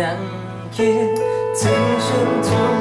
ยังคิดถึงฉันทุก